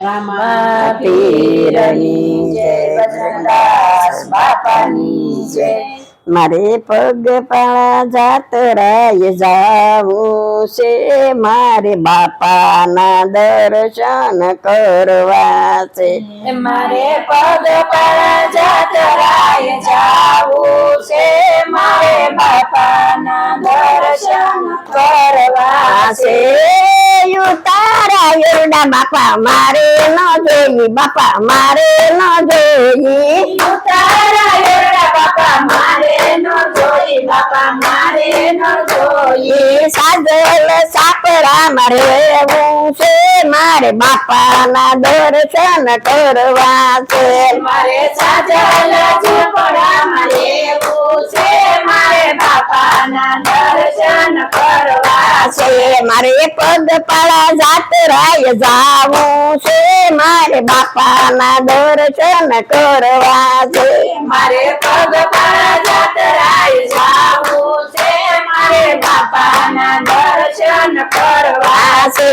રામા જય બજરંગદાસ બાપાની જય. મારે પગ જાત રાય જાવું છે. મારે બાપાના દર્શન કરવા છે. મારે પગ જાત જાતરાય જાવું છે. બાપાના દર્શન કરવા છે તારા યરડા બાપા મારે ન જોઈ બાપા મારે ન જોઈ તારા એરડા બાપા મારે ન જોઈ બાપા મારે ન જોઈ સાજલ સાપરા મારે રહેવું છે મારે બાપાના દર્શન કરવા છે મારે સાજલ મારે પગ પાળા જાતરાય જાવું છે મારે બાપાના દર્શન કરવા છે. મારે પગ જાત રાય જાવું છે મારે બાપાના દર્શન કરવા છે.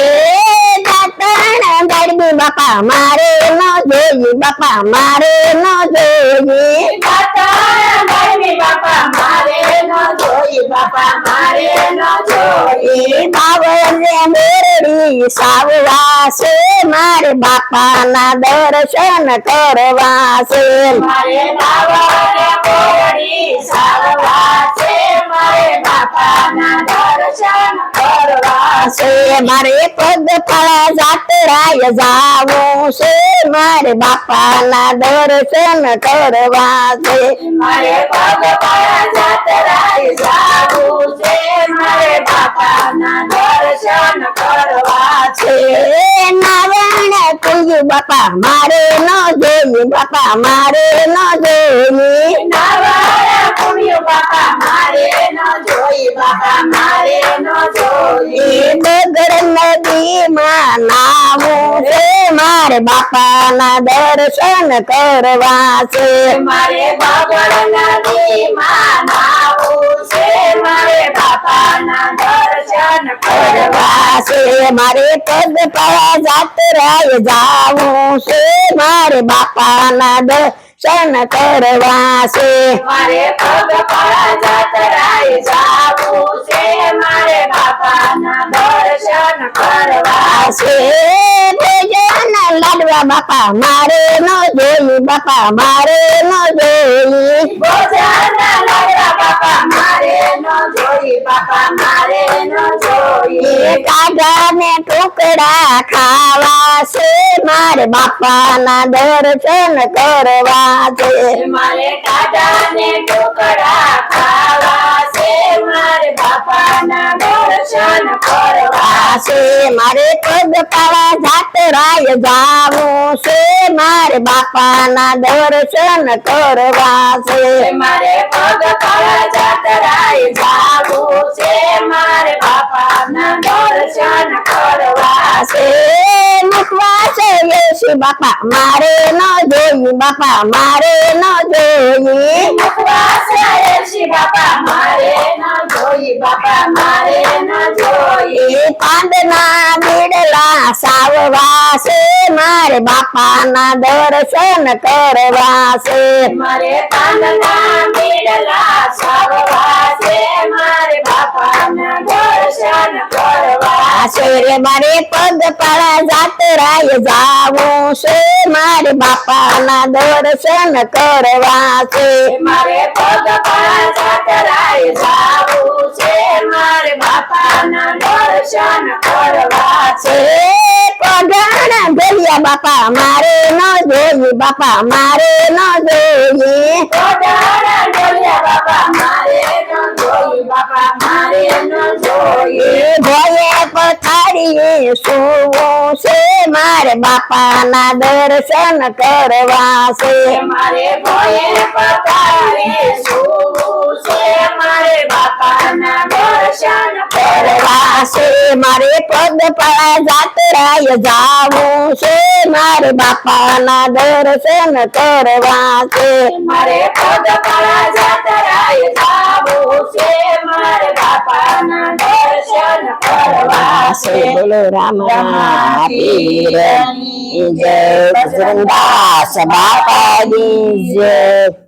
દાતણ ગરબી બાપા મારે ન જોઈ બાપા મારે ન જોઈ બાપા મારે ન જોઈ બાપા મારે ન જોઈ. બાવળને મેરડી સાવવા છે મારે બાપાના દર્શન કરવા છે મારે છે મારે પદ ફળા જાતરાય જાવું છે મારે બાપાના દર્શન કરવા છે. મારે પદ ફળા જાતરાય જાવું છે મારે બાપાના દર્શન કરવા છે. છે નારાયણ બાપા મારે ન જોઈ બાપા મારે ન જોઈ. નાવાયા પુણ્ય બાપા મારે ન જોઈ બાપા મારે બાપાના દર્શન કરવા છે મારે બાપાના દર્શન કરવા છે મારે પદ પાળા જાતરાય જાવું છે. મારે બાપાના દર્શન કરવા છે મારે પગ પર જાતરાય જાવું છે. મારે બાપાના દર્શન કરવા છે લાડવા બાપા મારે ન જોઈ બાપા મારે ન જોઈ. ભોજન લાડવા બાપા મારે ન જોઈ બાપા મારે ન જોઈ. કાઢા ને ટુકડા છે મારે બાપાના દર્શન કરવા છે મારે કાઢાને ટુકડા ખાવા છે મારે બાપાના દર્શન કરવા છે મારે પગ પાળા જાતરાય જાવું છે મારે બાપાના દર્શન કરવા છે મારે પગ પર જાતરાય જાવું છે મારે બાપાના દર્શન મુખવા છે બાપા મારે ન જોઈ બાપા મારે ન જોઈ શિવ બાપા મારે ન જોઈ બાપા મારે ન જોઈ એ બીડલા સાવવા છે મારે બાપાના દર્શન કરવા છે મારે કરવા છે રે મારે પગ પાળા જાતરાય જાવું છે. મારે બાપાના દર્શન કરવા છે. મારે પગ પર જાતરાય જાવું છે. મારે બાપાના દર્શન કરવા છે. પગણ ભેલિયા બાપા મારે ન જોઈએ બાપા મારે ન જોઈએ. ડોલિયા બાપા મારે ન જોઈ બાપા મારે ન જોઈ ભોયે પથારીએ સુવું છે મારે બાપાના દર્શન કરવા છે. મારે ભોયે પતારે સૂવું છે. મારે બાપાના દર્શન છે મારે પગ પાળા જાતરાય જાવું છે. મારે બાપાના દર્શન કરવા છે. મારે પગ પડા જાતરાય જાવું છે. મારે બાપાના દર્શન કરવા છે. બોલો રામ રામ જય બજરંગદાસ બાપાની જય.